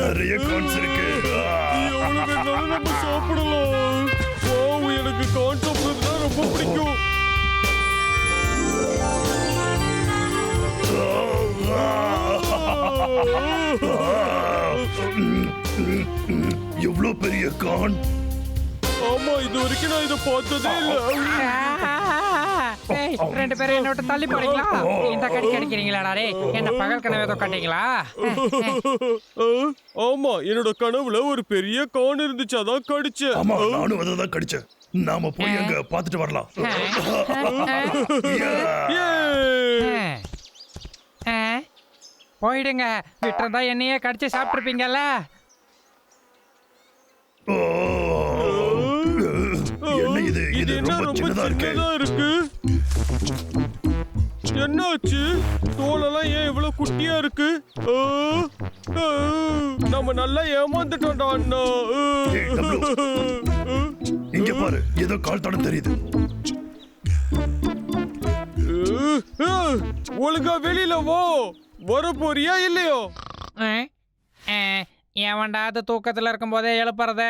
நிறைய கான்ஸ் இருக்கு. எவ்வளவு வேணாலும் நம்ம சாப்பிடலாம் வாவ் எனக்கு கார்ன் சாப்பிடுறதுனா ரொம்ப பிடிக்கும் எவ்வளவு பெரிய கான் ஆமா இது வரைக்கும் நான் இதை பார்த்ததே இல்ல. ஏய், ரெண்டு பேரும் என்ன விட்டு தள்ளி போறீங்களா? இந்த கடி கடிக்கிறீங்களாடா டே என்ன பகல் கனவு ஏதோ கட்டீங்களா? ஆமா என்னோட கனவுல ஒரு பெரிய கான் இருந்துச்சு அதான் கடிச்சேன். ஆமா நானும் அதை தான் கடிச்சேன். நாம போய் அங்க பாத்துட்டு வரலாம். போயிடுங்க விட்டுறதா என்னையே கடிச்சு சாப்பிட்டுருப்பீங்கல்ல. என்ன இது? இது என்ன ரொம்ப சின்னதா இருக்கு. சின்னதா இருக்கு? என்னாச்சு? தோலெல்லாம் ஏன் இவ்வளவு குட்டியா இருக்கு? நம்ம நல்லா ஏமாந்துட்டோம்டா அண்ணா. இங்க பாரு ஏதோ கால் தடம் தெரியுது. ஒழுங்கா வெளியில வா. வர போறியா இல்லையோ? அது தூக்கத்துல இருக்கும் போதே எழுப்புறத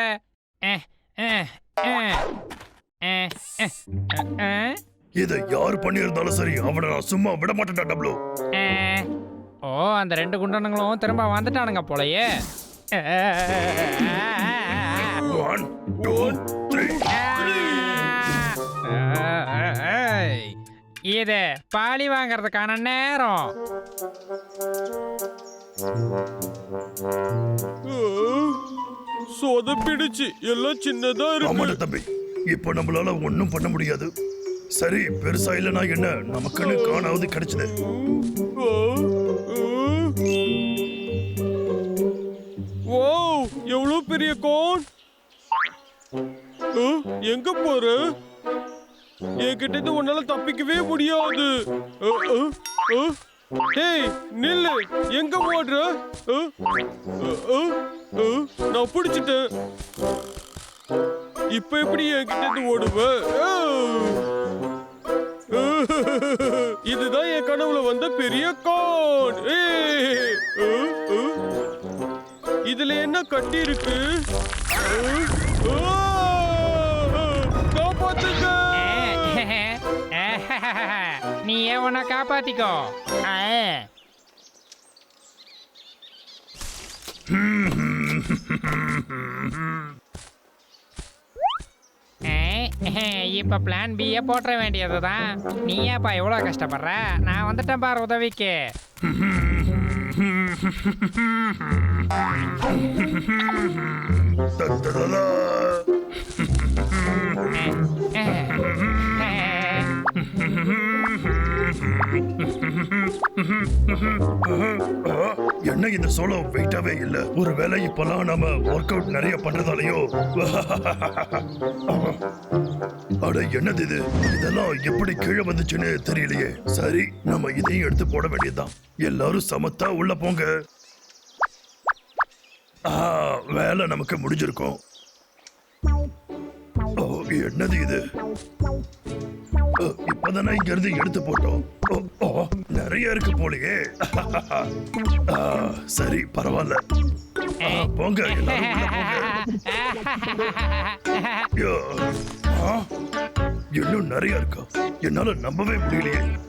இதை யார் பண்ணியிருந்தாலும் சரி அவனை நான் சும்மா விட மாட்டேன்டா டப்ளு. ஓ அந்த ரெண்டு குண்டனுங்களும் திரும்ப வந்துட்டானுங்க போலயே. ஒன் டூ த்ரீ இது பாலி வாங்கறதுக்கான நேரம். சொதப்பிடுச்சு. எல்லாம் சின்னதா இருக்கு. தம்பி இப்போ நம்மளால ஒண்ணும் பண்ண முடியாது. சரி பெருசா இல்லைனா என்ன? நமக்குன்னு காணாவது கிடைச்சது. ஆ, ஆ. எவ்வளவு பெரிய கோன்? எங்க போற? என்கிட்ட இருந்து உன்னால தப்பிக்கவே முடியாது. டேய் நில்லு. எங்க ஓடுற? நான் பிடிச்சிட்டேன். இப்ப எப்படி என்கிட்ட இருந்து ஓடுவ? இதுதான் என் கனவுல வந்த பெரிய கான். இதுல என்ன கட்டி இருக்கு? காப்பாத்துங்க. நீ ஏன் உன்னை காப்பாத்திக்கோ. ஏய், இப்ப பிளான் பிஏ போட்டுற வேண்டியதுதான். நீ ஏப்பா எவ்வளோ கஷ்டப்படுற? நான் வந்துட்டேன் பார் உதவிக்கு. என்ன இந்த சோளம் வெயிட்டாவே இல்ல? ஒருவேளை இப்பெல்லாம் நாம ஒர்க் அவுட் நிறைய பண்றதாலயோ? அட என்னது இது? இதெல்லாம் எப்படி கீழே வந்துச்சுன்னு தெரியலையே. சரி நம்ம இதையும் எடுத்து போட வேண்டியதுதான். எல்லாரும் சமத்தா உள்ள போங்க. வேலை நமக்கு முடிஞ்சிருக்கும். என்னது இது? இப்பதானே இங்க இருந்து எடுத்து போட்டோம். ஓ, ஓ, நிறைய இருக்கு போலயே. சரி பரவாயில்ல. போங்க ஐயோ, ஆ, இன்னும் நிறைய இருக்கா? என்னால நம்பவே முடியலையே.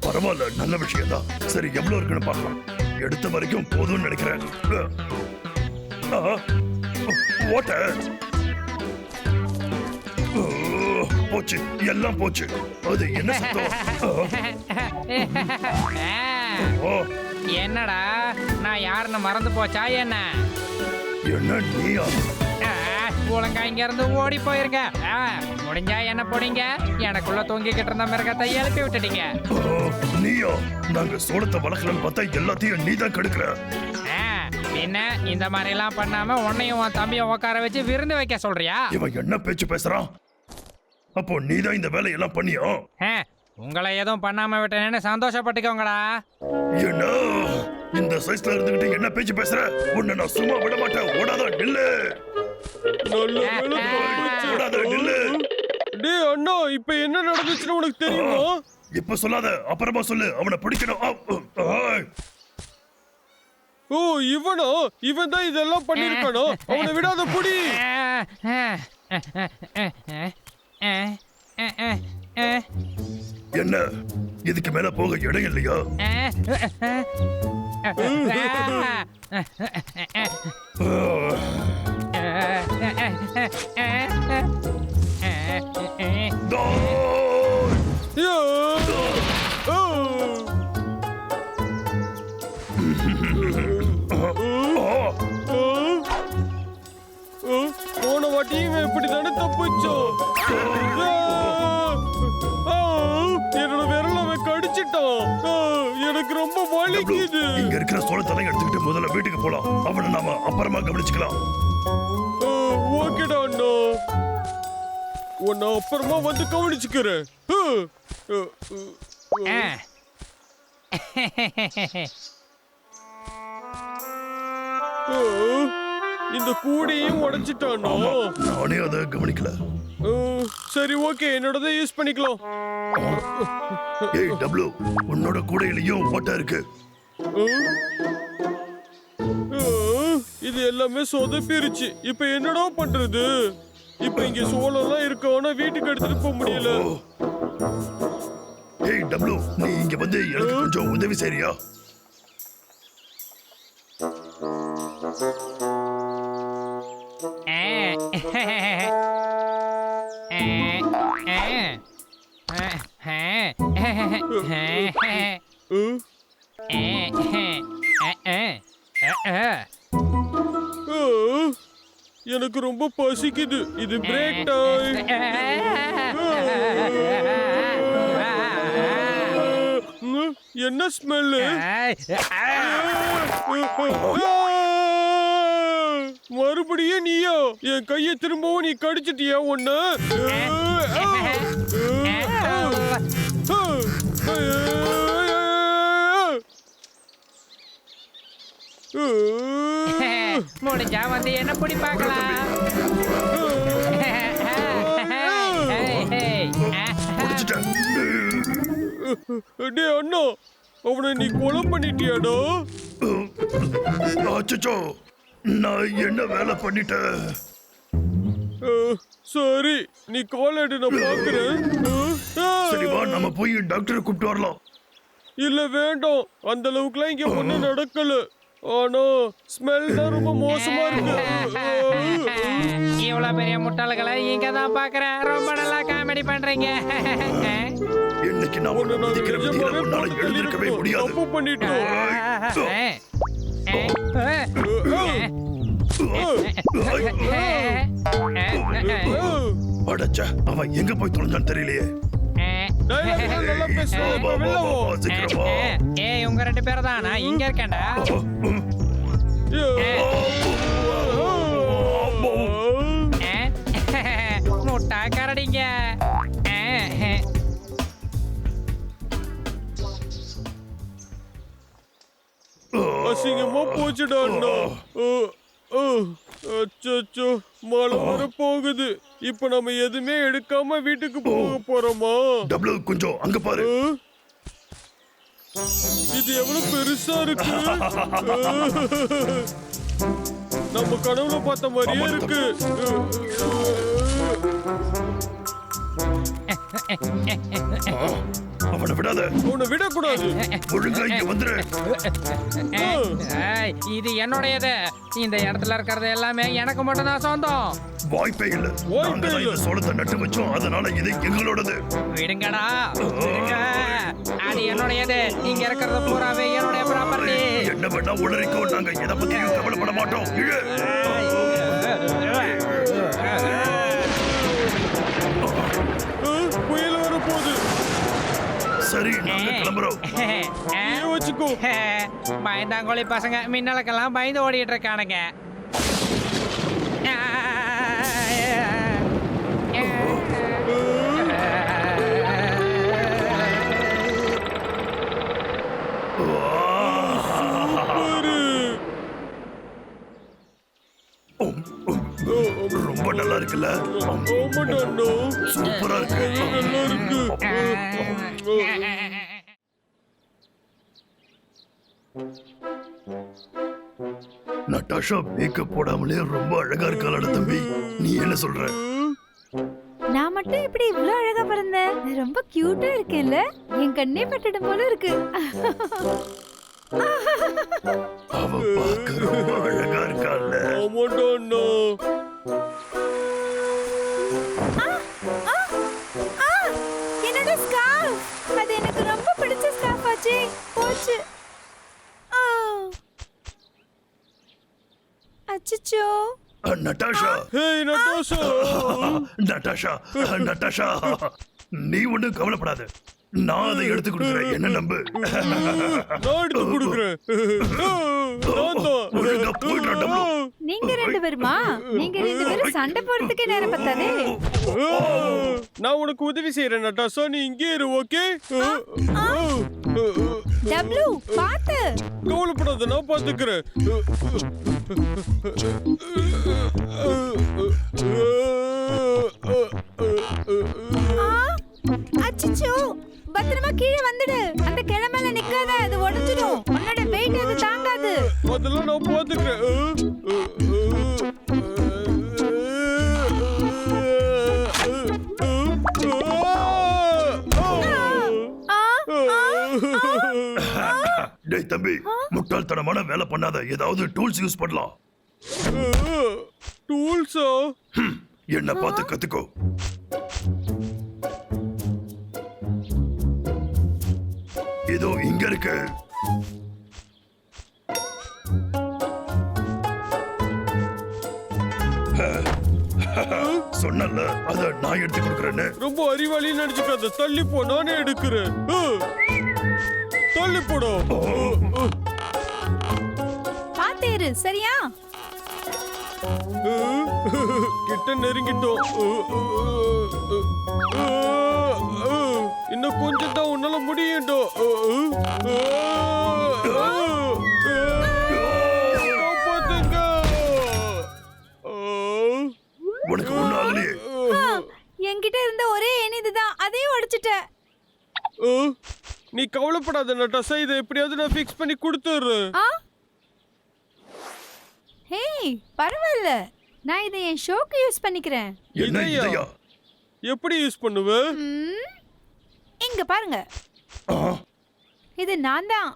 பரவாயில்ல நல்ல விஷயம்தான். சரி எவ்வளவு இருக்குன்னு பார்க்கலாம். எடுத்த வரைக்கும் போதும்னு நினைக்கிறேன். ஆ, போச்சு எல்லாம் போச்சு. அது என்ன சத்தம்? என்னடா நான் யாருன்னு மறந்து போச்சா என்ன? என்ன நீயா? ஒழுங்கா இங்க இருந்து ஓடி போயிருங்க. முடிஞ்சா என்ன போடுங்க எனக்குள்ள தூங்கிக்கிட்டு இருந்த மிருகத்தை எழுப்பி விட்டுட்டீங்க. நீயா? நாங்க சோளத்தை வளர்க்கலன்னு பார்த்தா எல்லாத்தையும் நீதான் கெடுக்கிற. ஆ, பின்ன இந்த மாதிரி எல்லாம் பண்ணாம உன்னையும் உன் தம்பியும் உட்கார வச்சு விருந்து வைக்க சொல்றியா? இவன் என்ன பேச்சு பேசுறான்? அப்போ நீதான் இந்த வேலையெல்லாம் பண்ணியா? உங்களை எதுவும் பண்ணாம விட்டேன்னு சந்தோஷப்பட்டுக்கோங்கடா. என்ன இந்த சைஸ்ல இருந்துகிட்டு என்ன பேச்சு பேசுற? உன்னை நான் சும்மா விட மாட்டேன். ஓடாத நில்லு. ஓடாத நில்லு. டேய் அண்ணா இப்ப என்ன நடந்துச்சுன்னு உனக்கு தெரியுமா? இப்ப சொல்லாத. அப்புறமா சொல்லு. அவனை பிடிக்கணும். ஓ இவனா? இவன் தான் இதெல்லாம் பண்ணிருக்கானோ அவனை விடாத புடி. என்ன இதுக்கு மேல போக இடம் இல்லையா போன வாட்டியும் இப்படி தானே தப்பிச்சோம் என்னோட விரல அவன் கடிச்சிட்டான் எனக்கு ரொம்ப வலிக்குது இங்க இருக்கிற சோளத்தெல்லாம் எடுத்துக்கிட்டு முதல்ல வீட்டுக்கு போலாம் அவனை நாம அப்புறமா கவனிச்சுக்கலாம் ஓகேடா அண்ணா உன்னை அப்புறமா வந்து கவனிச்சுக்கிறேன் இந்த கூடையும் உடைச்சிட்டானோ நானே அதை கவனிக்கல சரி ஓகே. என்னோடதை யூஸ் பண்ணிக்கலாம். ஏய் டப்ளு உன்னோட கூடையிலயும் ஓட்டை இருக்கு. இது எல்லாமே சொதப்பிருச்சு. இப்ப என்னடா பண்றது? இப்ப இங்க சோளம்லாம் இருக்கு ஆனா வீட்டுக்கு எடுத்துட்டு போக முடியல. ஏய் டப்ளு நீ இங்க வந்து எனக்கு கொஞ்சம் உதவி? ஆ, எனக்கு ரொம்ப பசிக்குது. இது பிரேக் டைம் என்ன ஸ்மெல்லு மறுபடியும் நீயோ? என் கையை திரும்பவும் நீ கடிச்சிட்டியா ஒன்னு முடிஞ்சா வந்து என்ன பிடி பார்க்கலாம்? டே அண்ணா அவனை நீ கொலை பண்ணிட்டியாடா? அச்சச்சோ நான் என்ன வேலை பண்ணிட்டேன்? சரி நீ கால் எடு நான் பாக்குறேன் அஹ், சரி வா நம்ம போய் டாக்டரை கூப்பிட்டு வரலாம். இல்ல வேண்டாம். அந்த அளவுக்குலாம் இங்க ஒண்ணும் நடக்கல. ஆனா ஸ்மெல் தான் ரொம்ப மோசமா இருக்கு. இவ்வளவு பெரிய முட்டாள்களை இங்க தான் பாக்குறேன். ரொம்ப நல்லா காமெடி பண்றீங்க. இன்னைக்கு நான் உன்னை மதிக்கிற விதியில நிஜமாவே உன்னால எழுந்திருக்கவே. முடியாது. தப்பு பண்ணிட்டோம். அடச்ச அவன் எங்க போய் தொலைஞ்சான்னு தெரியலையே. ஏய் உங்க ரெண்டு பேரும் தான் நான் இங்க இருக்கேன்டா முட்டா கரடிங்க அசிங்கமா போச்சுடா அச்சச்சோ மழை வர போகுது. இப்ப நம்ம எதுவுமே எடுக்காம வீட்டுக்கு போக போறோமா? டபுள் கொஞ்சம் அங்க பாரு? இது எவ்வளவு பெருசா இருக்கு. நம்ம கனவுல பார்த்த மாதிரியே இருக்கு. அவனை விடாத. உன்னை விடக்கூடாது. ஒழுங்கா இங்க வந்துரு. ஏய், இது என்னுடையது? இந்த இடத்துல இருக்கிறது எல்லாமே எனக்கு மட்டும் தான் சொந்தம். வாய்ப்பே இல்ல. வாய்ப்பே நாங்க தான் இல்ல. இந்த சோளத்தை நட்டு வச்சோம். அதனால இது எங்களோடது. விடுங்கடா விடுங்க. அது என்னுடையது. இங்க இருக்கிறது பூராவே என்னுடைய ப்ராப்பர்ட்டி என்ன வேணா உளறிக்கோ. நாங்க எதை பத்தியும் கவலைப்பட மாட்டோம். இழு. சரி நாங்க கிளம்புறோம். நீயே வச்சுக்கோ. பயந்தாங்கோழி பசங்க மின்னலுக்கெல்லாம் பயந்து ஓடிட்டு இருக்கானுங்க. ரொம்ப நல்லா இருக்குல்ல சூப்பரா இருக்கு. நல்லா இருக்கு நட்டாஷா மேக்கப் போடாமலே ரொம்ப அழகா இருக்காளட தம்பி. நீ என்ன சொல்ற? நான் மட்டும் இப்படி இவ்ளோ அழகா பிறந்தேன் ரொம்ப கியூட்டா இருக்கேன்ல? என் கண்ணே பட்டுடும் போல இருக்கு. அவ பார்க்க ரொம்ப அழகா ஆ, என்னோட ஸ்கார்ஃப் அது எனக்கு ரொம்ப பிடிச்ச ஸ்கார்ஃப் ஆச்சு. போச்சு. ஆ. அச்சச்சோ. அஹ், நட்டாஷா. Hey Natasha. நட்டாஷா அஹ், நட்டாஷா. நீ ஒண்ணும் கவலைப்படாத. நான் அதை எடுத்து கொடுக்குறேன். என்ன நம்பு? நான் எடுத்து கொடுக்குறேன். நீங்க ரெண்டு பேருமா? நீங்க ரெண்டு பேரும் சண்டை போடுறதுக்கே நேரம் பத்தாதே. நான் உனக்கு உதவி செய்யறேன் நட்டாஷா நீ இங்கே இரு ஓகே? டப்ளு பாத்து கவலைப்படாத நான் பாத்துக்கிறேன் ஆ, அச்சச்சோ. பத்திரமா கீழே வந்துடு. அந்த கிழமையில நிக்காத அது உடைஞ்சிடும். உன்னோட வெயிட் அது அதெல்லாம் நான் பாத்துக்கிறேன் ஆ, டேய் தம்பி முட்டாள்தனமான வேலை பண்ணாத. ஏதாவது டூல்ஸ் யூஸ் பண்ணலாம். டூல்ஸா என்ன பார்த்து கத்துக்கோ. இதோ இங்க இருக்கு. சொன்னல அத நான் எடுத்து கொடுக்குறேன்னு? ரொம்ப அறிவாளி நினைச்சுக்காத தள்ளி போ நானே எடுக்கிறேன். ஆ. தள்ளி போடா. பாத்து இரு சரியா? கிட்ட நெருங்கிட்டோம். இன்னும் கொஞ்சம் தான் உன்னால முடியும்டா. காப்பாத்துங்க இருந்த ஒரே இதுதான். அதையும் உடைச்சிட்ட நீ கவலைப்படாத நட்டாசா. இதை எப்படியாவது நான் ஃபிக்ஸ் பண்ணி கொடுத்துட்றேன். ஆ? ஹேய் பரவாயில்ல. நான் இதை என் ஷோக்கு யூஸ் பண்ணிக்கிறேன். என்ன இதையா? இதையா? எப்படி யூஸ் பண்ணுவ? ம், இங்க பாருங்க. ஆ, இது நான் தான்.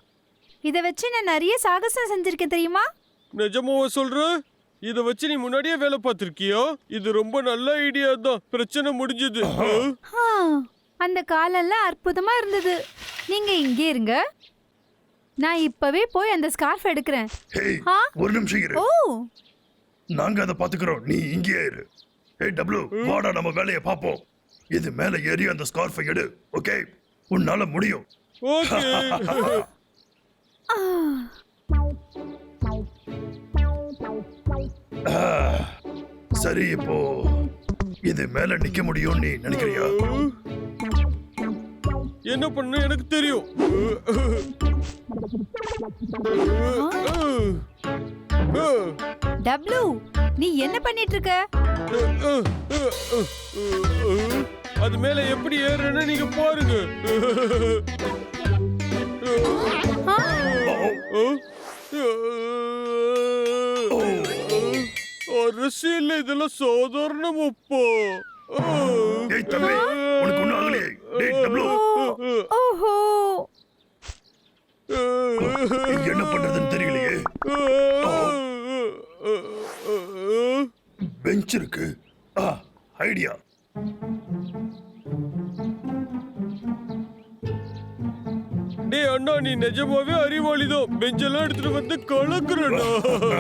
இதை வச்சு நான் நிறைய சாகசம் செஞ்சிருக்கேன் தெரியுமா? நிஜமாவா சொல்ற? இத வச்சு நீ முன்னாடியே வேலை பார்த்திருக்கியா? இது ரொம்ப நல்ல ஐடியா தான். பிரச்சனை முடிஞ்சது. அந்த காலெல்லாம் அற்புதமா இருந்தது. நீங்க இங்கே இருங்க. நான் இப்பவே போய் அந்த ஸ்கார்ஃப் எடுக்கிறேன்? ஒரு நிமிஷம் இரு. ஓ. நாங்க அதை பாத்துக்கிறோம். நீ இங்கேயே இரு. ஏய் டப்ளு வாடா நம்ம வேலையை பாப்போம். இது மேல ஏறி அந்த ஸ்கார்ஃபை எடு ஓகே? உன்னால முடியும். ஓகே. சரி இப்போ இது மேல நிக்க முடியும் நீ நினைக்கிறியா? என்ன பண்ண? எனக்கு தெரியும். டப்ளு நீ என்ன பண்ணிட்டு இருக்க அது மேல எப்படி ஏறுறேன்னு நீங்க பாருங்க. ஆ, அரசியல் இதெல்லாம் சாதாரணம் அப்பா ஏய் தம்பி உனக்கு ஒண்ணும் ஆகலையே டேய் டப்ளு ஓஹோ என்ன பண்றதுன்னு தெரியலையே பெஞ்ச் இருக்கு ஆ ஐடியா டேய் அண்ணா நீ நிஜமாவே அறிவாளிதான் பெஞ்செல்லாம் எடுத்துட்டு வந்து கலக்குறடா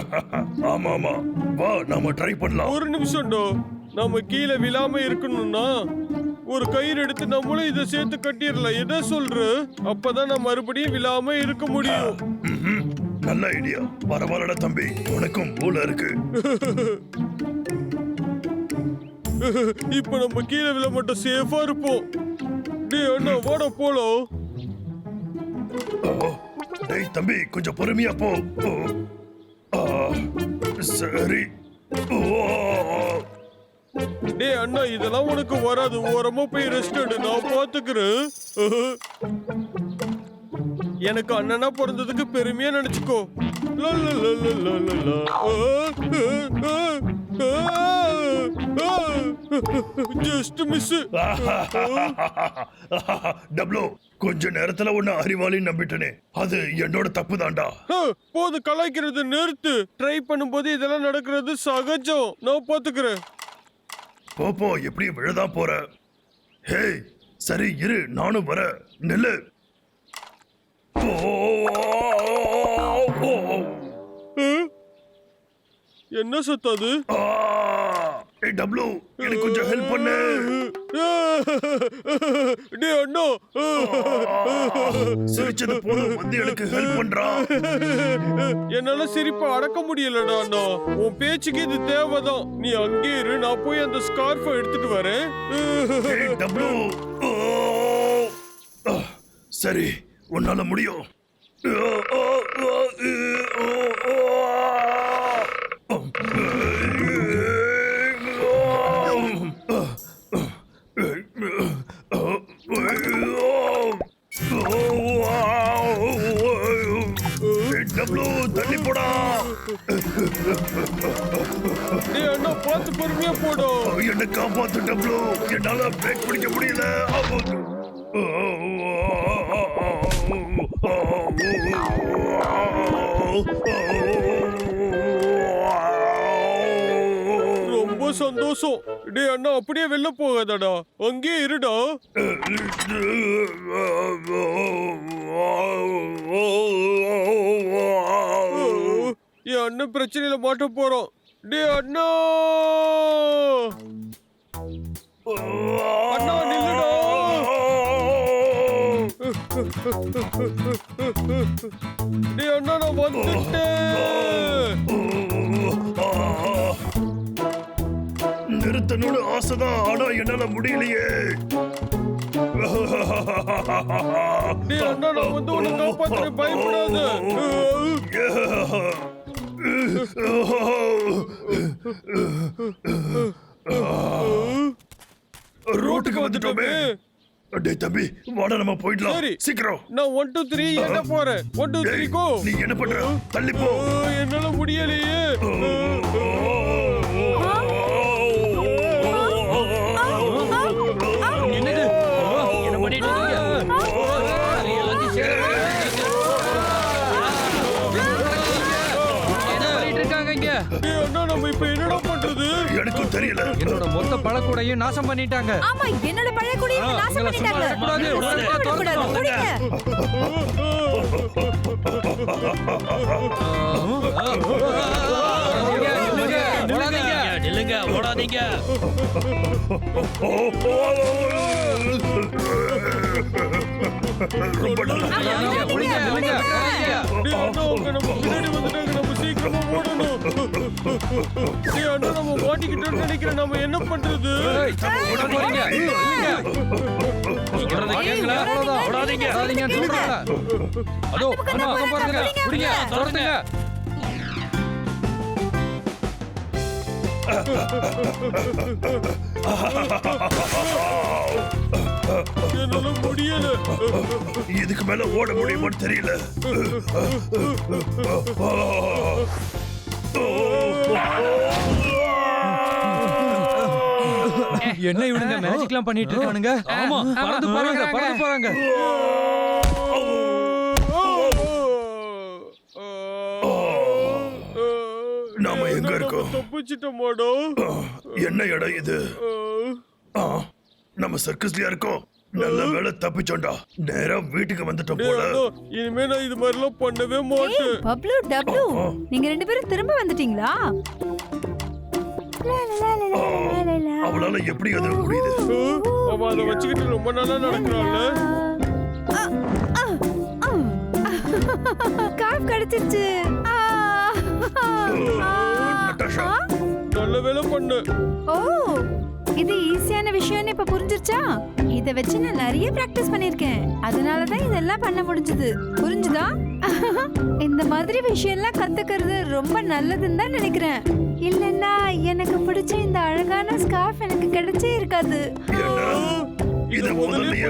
ஆமா ஆமா. வா நாம ட்ரை பண்ணலாம். ஒரு நிமிஷம்டா. நாம கீழே விழாம இருக்கணும்னா ஒரு கயிறு எடுத்து நம்மளும் இதை சேர்த்து கட்டிடலாம். என்ன சொல்ற? அப்பதான் நான் மறுபடியும் விழாம இருக்க முடியும். நல்ல ஐடியா பரவாயில்லடா தம்பி. உனக்கும் மூளை இருக்கு. இப்ப நம்ம கீழே விழ மட்டும் சேஃபா இருப்போம். டேய் அண்ணா வாடா போலாம். டேய் தம்பி கொஞ்சம் பொறுமையா போ. சரி. டேய் அண்ணா இதெல்லாம் உனக்கு வராது. ஓரமா போய் ரெஸ்ட் எடு. நான் பாத்துக்கிறேன். எனக்கு அண்ணனா பிறந்ததுக்கு பெருமையா நினைச்சுக்கோ. லா, லா, லா, லா, லா, லா, ஆ, ஆ, ஆ, ஆ. ஜஸ்ட் மிஸ் டப்ளு கொஞ்ச நேரத்துல உன்னை அறிவாளி நம்பிட்டனே. அது என்னோட தப்பு தான்டா போது கலாய்க்கிறது நிறுத்து. ட்ரை பண்ணும்போது இதெல்லாம் நடக்கிறது சகஜம். நான் பாத்துக்கிறேன். போ போ எப்படி விழதான் போற? ஹேய் சரி இரு நானும் வர. நில்லு? என்ன சத்தாது ஆ, ஏய் டப்ளு எனக்கு கொஞ்சம் ஹெல்ப் பண்ணு. டே அண்ணா. சிரிச்சது போதும் வந்து எனக்கு ஹெல்ப் பண்றா. என்னால சிரிப்பை அடக்க முடியலடா அண்ணா. உன் பேச்சுக்கு இது தேவைதான். நீ அங்கே இரு நான் போய் அந்த ஸ்கார்ஃபை எடுத்துட்டு வரேன். ஏய் டப்ளு. ஓ. சரி உன்னால முடியும். ஆ, ஆ, ஆ, ஆ, அண்ணா பார்த்து பொறுமையா போடும் என்ன காப்பாத்து டப்ளு. என்னால பிரேக் பிடிக்க முடியல. ரொம்ப சந்தோஷம். டே அண்ணா அப்படியே வெளில போகாதடா. அங்கே இருடா. என் அண்ணன் பிரச்சனையில மாட்ட போறோம். டே அண்ணா! அண்ணா நில்லுடா! டே அண்ணா நான் வந்துட்டேன். நிறுத்தணும்னு ஆசைதான் ஆனா என்னால முடியலையே. டே அண்ணா நான் வந்து உன்னை காப்பாத்துறேன் பயப்படாத. ரோட்டுக்கு வந்துட்டோமே. டேய் தம்பி வாடா நம்ம போயிடலாம். சரி. சீக்கிரம். நான் ஒன் டூ த்ரீ என்ன போறேன். ஒன் டூ த்ரீ கோ நீ என்ன பண்ற? தள்ளி போ. என்னால முடியலையே. தெரியல என்னோட மொத்த பழக்கூடையும் நாசம் பண்ணிட்டாங்க ஆமா என்னோட பழைய குடியை ஆ, நாசம் பண்ணிட்டாங்க நில்லுங்க ஓடாதீங்க ரொம்ப நல்லா நம்ம சீக்கிரமா ஓடணும் நம்ம மாட்டிக்கிட்டோம்னு நினைக்கிறேன் நம்ம என்ன பண்றது ஏய், ஓட என்னால முடியல. இதுக்கு மேல ஓட முடியுமான்னு தெரியல. என்ன இவனுங்க மேஜிக்லாம் பண்ணிட்டு இருக்கானுங்க. ஆமா. பறந்து போறாங்க பறந்து போறாங்க. நாம எங்க இருக்கோம்? தப்பிச்சிட்டோமாடோ. என்ன இடம் இது? ஆ, நம்ம சர்க்கஸ்லயா இருக்கோம். நல்ல வேலை தப்பிச்சோண்டா நேரா வீட்டுக்கு வந்துட்டோம் போல. இனிமே நான் இது மாதிரிலாம் பண்ணவே ஏய் மாட்டேன் பப்ளு டப்ளு. நீங்க ரெண்டு பேரும் திரும்ப வந்துட்டீங்களா. அவளால எப்படி அது முடியுது அவன் அதை வச்சுக்கிட்டு ரொம்ப நாளா ஆ. காஃப் கிடைச்சிருச்சு. நல்ல வேலை பண்ணு. ஓ இது ஈஸியான விஷயம்னு இப்ப புரிஞ்சிருச்சா? இத வச்சு நான் நிறைய பிராக்டிஸ் பண்ணிருக்கேன் அதனால தான் இதெல்லாம் பண்ண முடிஞ்சது. புரிஞ்சுதா? இந்த மாதிரி விஷயம்லாம் கத்துக்கிறது ரொம்ப நல்லதுன்னு தான் நினைக்கிறேன். இல்லன்னா எனக்கு பிடிச்ச இந்த அழகான ஸ்கார்ஃப் எனக்கு கிடைச்சே இருக்காது. இத முதல்லயே